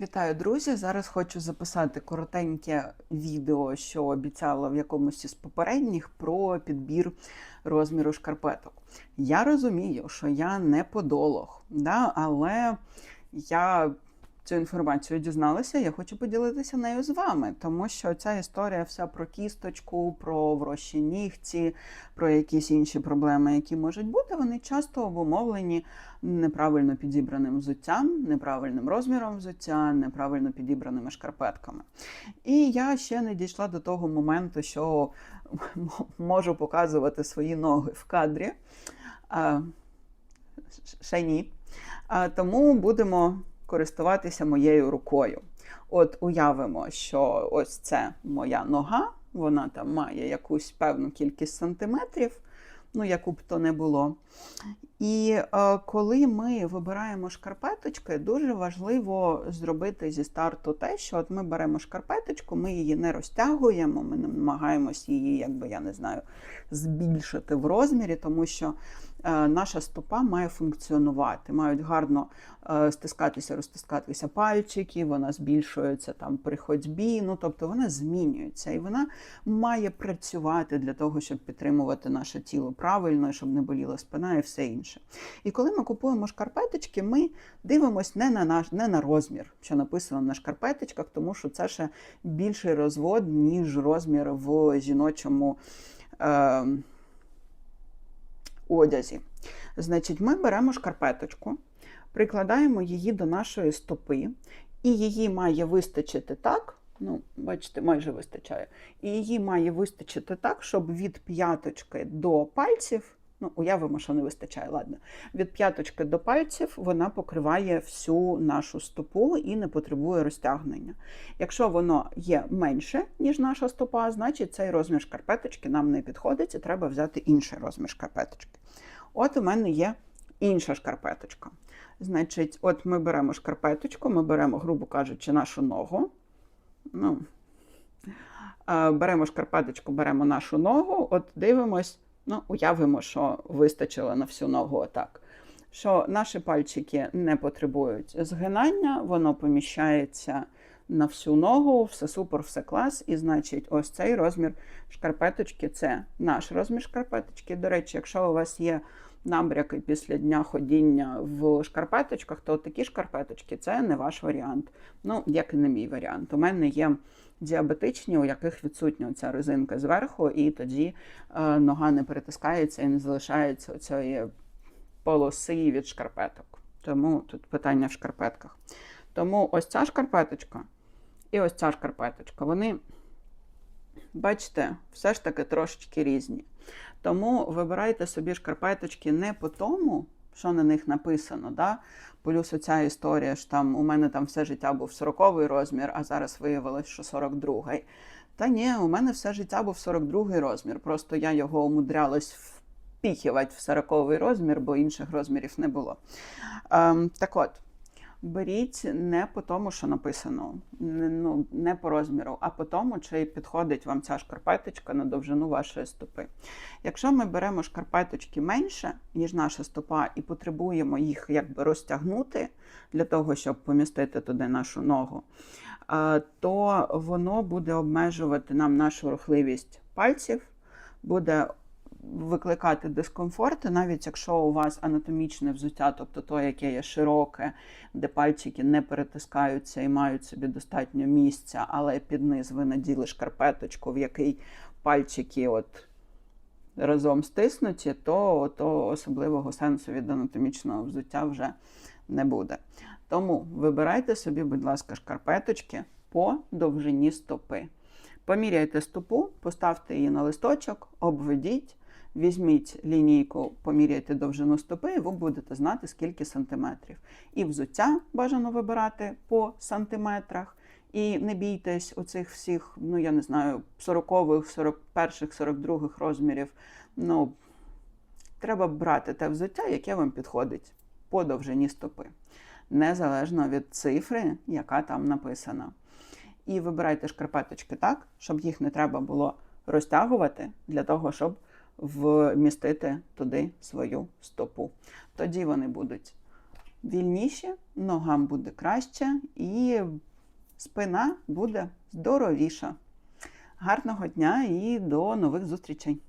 Вітаю, друзі! Зараз хочу записати коротеньке відео, що обіцяла в якомусь із попередніх, про підбір розміру шкарпеток. Я розумію, що я не подолог, да? але я цю інформацію дізналася, я хочу поділитися нею з вами, тому що ця історія вся про кісточку, про врощі нігті, про якісь інші проблеми, які можуть бути, вони часто обумовлені неправильно підібраним взуттям, неправильним розміром взуття, неправильно підібраними шкарпетками. І я ще не дійшла до того моменту, що можу показувати свої ноги в кадрі. А, ще ні. А, тому будемо користуватися моєю рукою. От уявимо, що ось це моя нога, вона там має якусь певну кількість сантиметрів, ну яку б то не було. І е, коли ми вибираємо шкарпеточки, дуже важливо зробити зі старту те, що от ми беремо шкарпеточку, ми її не розтягуємо, ми не намагаємось її, якби я не знаю, збільшити в розмірі, тому що е, наша стопа має функціонувати, мають гарно е, стискатися, розтискатися пальчики, вона збільшується там при ходьбі, ну тобто вона змінюється і вона має працювати для того, щоб підтримувати наше тіло правильно, щоб не боліла спина і все інше. І коли ми купуємо шкарпеточки, ми дивимося не на наш, не на розмір, що написано на шкарпеточках, тому що це ще більший розвод, ніж розмір в жіночому. Е, одязі. Значить, ми беремо шкарпеточку, прикладаємо її до нашої стопи, і її має вистачити так. Ну, бачите, майже вистачає. І її має вистачити так, щоб від п'яточки до пальців, ну, уявимо, що не вистачає, ладно, від п'яточки до пальців вона покриває всю нашу стопу і не потребує розтягнення. Якщо воно є менше, ніж наша стопа, значить цей розмір шкарпеточки нам не підходить, і треба взяти інший розмір шкарпеточки. От у мене є інша шкарпеточка. Значить, от ми беремо шкарпеточку, ми беремо, грубо кажучи, нашу ногу. Ну, Беремо шкарпеточку, беремо нашу ногу, от дивимось, ну, уявимо, що вистачило на всю ногу отак. Що наші пальчики не потребують згинання, воно поміщається на всю ногу, все супер, все клас. І значить, ось цей розмір шкарпеточки це наш розмір шкарпеточки. До речі, якщо у вас є набряки після дня ходіння в шкарпеточках, то такі шкарпеточки це не ваш варіант. Ну, як і не мій варіант. У мене є діабетичні, у яких відсутня ця резинка зверху, і тоді е, нога не перетискається і не залишається цієї полоси від шкарпеток. Тому тут питання в шкарпетках. Тому ось ця шкарпеточка і ось ця шкарпеточка, вони, бачите, все ж таки трошечки різні. Тому вибирайте собі шкарпеточки не по тому, що на них написано. Да? Плюс оця історія, що там у мене там все життя був 40-й розмір, а зараз виявилось, що 42-й. Та ні, у мене все життя був 42-й розмір. Просто я його умудрялась впіхувати в 40-й розмір, бо інших розмірів не було. Ем, так от беріть не по тому, що написано, ну, не по розміру, а по тому, чи підходить вам ця шкарпеточка на довжину вашої стопи. Якщо ми беремо шкарпеточки менше, ніж наша стопа, і потребуємо їх якби розтягнути для того, щоб помістити туди нашу ногу, то воно буде обмежувати нам нашу рухливість пальців, буде викликати дискомфорт, навіть якщо у вас анатомічне взуття, тобто то, яке є широке, де пальчики не перетискаються і мають собі достатньо місця, але під низ ви наділи шкарпеточку, в який пальчики от разом стиснуті, то, то особливого сенсу від анатомічного взуття вже не буде. Тому вибирайте собі, будь ласка, шкарпеточки по довжині стопи. Поміряйте стопу, поставте її на листочок, обведіть, Візьміть лінійку, поміряйте довжину стопи, і ви будете знати, скільки сантиметрів. І взуття бажано вибирати по сантиметрах. І не бійтесь оцих всіх, ну я не знаю, 40-х, 41-х, 42-х розмірів. Ну, треба брати те взуття, яке вам підходить по довжині стопи, незалежно від цифри, яка там написана. І вибирайте шкарпеточки так, щоб їх не треба було розтягувати для того, щоб вмістити туди свою стопу. Тоді вони будуть вільніші, ногам буде краще і спина буде здоровіша. Гарного дня і до нових зустрічей!